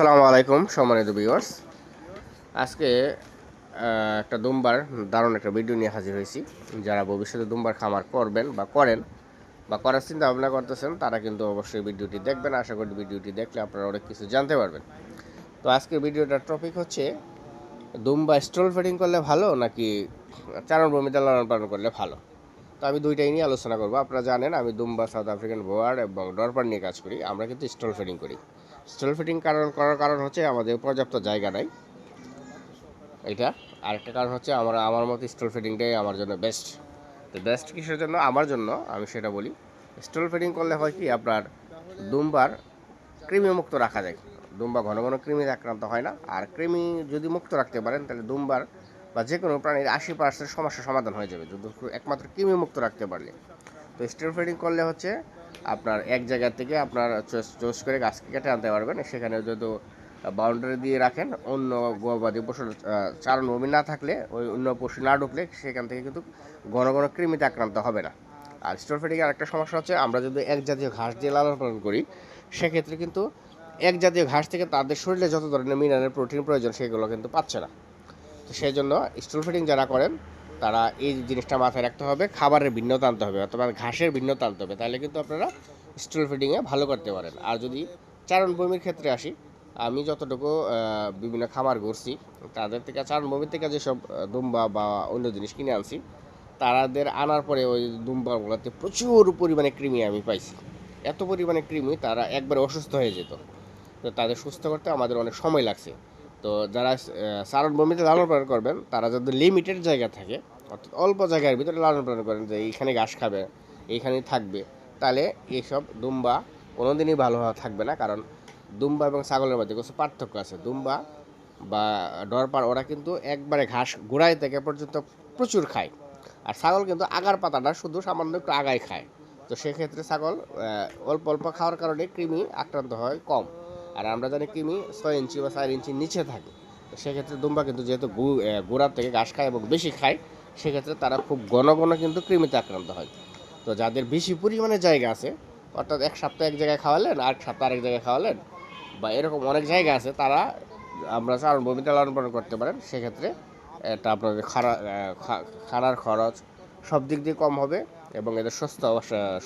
আসসালামু আলাইকুম, সম্মানিত ভিউয়ার্স আজকে একটা দুম্বার দারুণ একটা ভিডিও নিয়ে হাজির হয়েছি। যারা ভবিষ্যতে দুম্বার খামার করবেন বা করেন বা করার চিন্তা ভাবনা করতেছেন, তারা কিন্তু অবশ্যই ভিডিওটি দেখবেন। আশা করি ভিডিওটি দেখলে আপনারা অনেক কিছু জানতে পারবেন। তো আজকে ভিডিওটার টপিক হচ্ছে, দুম্বা স্টল ফিডিং করলে ভালো নাকি চারণ ভূমিতে লালন পালন করলে ভালো? তো আমি দুইটাই নিয়ে আলোচনা করব। আপনারা জানেন, আমি দুম্বা, সাউথ আফ্রিকান বোয়ার এবং ডরপার নিয়ে কাজ করি। আমরা কিন্তু স্টল ফিডিং করি। স্টল ফিটিং কারণ, করার কারণ হচ্ছে আমাদের পর্যাপ্ত জায়গা নাই। এটা আরেকটা কারণ হচ্ছে আমার আমার মতো স্টল ফিটিংটাই আমার জন্য বেস্ট তো বেস্ট কিসের জন্য? আমার জন্য, আমি সেটা বলি। স্টল ফিটিং করলে হয় কি, আপনার দুমবার কৃমি মুক্ত রাখা যায়। দুম্বা ঘন ঘন কৃমি আক্রান্ত হয় না। আর কৃমি যদি মুক্ত রাখতে পারেন, তাহলে দুমবার বা যে কোনো প্রাণীর আশি পার্সেন্ট সমস্যার সমাধান হয়ে যাবে। যদি একমাত্র কৃমি মুক্ত রাখতে পারলে। তো স্টল ফিডিং করলে হচ্ছে আপনার এক জায়গা থেকে আপনার চুজ করে গাছকে কেটে আনতে পারবেন। সেখানে যদি বাউন্ডারি দিয়ে রাখেন অন্য গবাদি পশুর আহ, চারণ ভূমি না থাকলে ওই অন্য পশু না ঢুকলে সেখান থেকে কিন্তু ঘন ঘন কৃমিতে আক্রান্ত হবে না। আর স্টোর ফিডিংয়ের আরেকটা সমস্যা হচ্ছে আমরা যদি এক জাতীয় ঘাস দিয়ে লালন পালন করি সেক্ষেত্রে কিন্তু এক জাতীয় ঘাস থেকে তাদের শরীরে যত ধরনের মিনারেল প্রোটিন প্রয়োজন সেগুলো কিন্তু পাচ্ছে না। তো সেই জন্য স্টুল ফিডিং যারা করেন তারা এই জিনিসটা মাথায় রাখতে হবে, খাবারের ভিন্নতা আনতে হবে, অথবা ঘাসের ভিন্নতা আনতে হবে, তাহলে কিন্তু আপনারা স্টুল ফিডিংয়ে ভালো করতে পারেন। আর যদি চারণভূমির ক্ষেত্রে আসি, আমি যতটুকু বিভিন্ন খামার ঘুরছি, তাদের থেকে চারণভূমির থেকে যেসব দুম্বা বা অন্য জিনিস কিনে আনছি তাদের আনার পরে ওই দুম্বাগুলোতে প্রচুর পরিমাণে কৃমি আমি পাইছি। এত পরিমাণে কৃমি তারা একবারে অসুস্থ হয়ে যেত। তো তাদের সুস্থ করতে আমাদের অনেক সময় লাগছে। তো যারা সারণ ভূমিতে লালন পালন করবেন, তারা যদি লিমিটেড জায়গা থাকে, অর্থাৎ অল্প জায়গার ভিতরে লালন পালন করেন যে এইখানে ঘাস খাবে, এইখানে থাকবে, তাহলে এইসব দুম্বা কোনোদিনই ভালো থাকবে না, কারণ দুম্বা এবং ছাগলের মধ্যে কিছু পার্থক্য আছে। দুম্বা বা ডরপার, ওরা কিন্তু একবারে ঘাস গোড়ায় থেকে পর্যন্ত প্রচুর খায়। আর ছাগল কিন্তু আগার পাতাটা শুধু সামান্য একটু আগায় খায়। তো সেক্ষেত্রে ছাগল অল্প অল্প খাওয়ার কারণে কৃমি আক্রান্ত হয় কম। আর আমরা জানি কৃমি ছয় ইঞ্চি বা চার ইঞ্চির নিচে থাকে। তো সেক্ষেত্রে দুম্বা কিন্তু যেহেতু গু- গোড়ার থেকে ঘাস খায় এবং বেশি খায় সেক্ষেত্রে তারা খুব ঘন ঘন কিন্তু কৃমিতে আক্রান্ত হয়। তো যাদের বেশি পরিমাণে জায়গা আছে অর্থাৎ এক সপ্তাহ এক জায়গায় খাওয়ালেন আর এক সপ্তাহ আরেক জায়গায় খাওয়ালেন বা এরকম অনেক জায়গা আছে তারা আমরা চারণ ভূমিতে লালন পালন করতে পারেন। সেক্ষেত্রে এটা আপনাদের খারা আহ, খা- খানার খরচ সব দিক দিয়ে কম হবে এবং এদের সুস্থ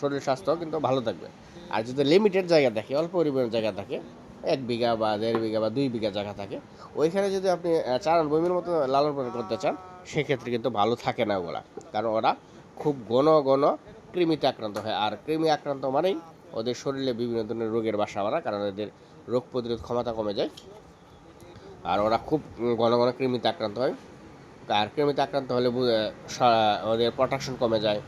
শরীর স্বাস্থ্য কিন্তু ভালো থাকবে। আর যদি লিমিটেড জায়গা থাকে অল্প পরিমাণ জায়গা থাকে এক বিঘা বা দেড় বিঘা বা দুই বিঘা জায়গা থাকে। ওইখানে যদি আপনি আহ, চারণ ভূমির মতো লালন পালন করতে চান সেক্ষেত্রে কিন্তু ভালো থাকে না ওগুলা। কারণ ওরা খুব ঘন ঘন কৃমিতে আক্রান্ত হয়। আর কৃমি আক্রান্ত মানেই ওদের শরীরে বিভিন্ন ধরনের রোগের বাসা বাড়া কারণ এদের রোগ প্রতিরোধ ক্ষমতা কমে যায়। আর ওরা খুব ঘন ঘন কৃমিতে আক্রান্ত হয়। আর কৃমিতে আক্রান্ত হলে ওদের প্রোটেকশন কমে যায়।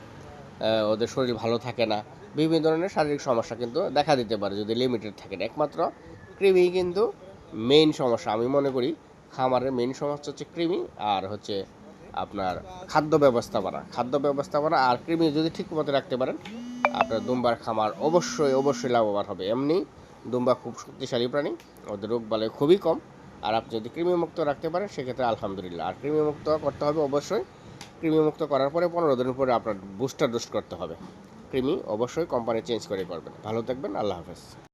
ওদের শরীর ভালো থাকে না। বিভিন্ন ধরনের শারীরিক সমস্যা কিন্তু দেখা দিতে পারে যদি লিমিটেড থাকে একমাত্র কৃমি কিন্তু মেইন সমস্যা। আমি মনে করি খামারের মেইন সমস্যা হচ্ছে কৃমি আর হচ্ছে আপনার খাদ্য ব্যবস্থাপনা। খাদ্য ব্যবস্থাপনা আর কৃমি যদি ঠিক মতো রাখতে পারেন, আপনার দুম্বার খামার অবশ্যই অবশ্যই লাভবান হবে। এমনি দুম্বা খুব শক্তিশালী প্রাণী, ওদের রোগ বালাই খুবই কম। আর আপনি যদি কৃমিমুক্ত রাখতে পারেন, সেক্ষেত্রে আলহামদুলিল্লাহ। আর কৃমিমুক্ত করতে হবে অবশ্যই। কৃমিমুক্ত করার পরে পনেরো দিনের পরে আপনার বুস্টার ডোজ করতে হবে। কৃমি অবশ্যই কোম্পানি চেঞ্জ করে করবেন। ভালো থাকবেন, আল্লাহ হাফেজ।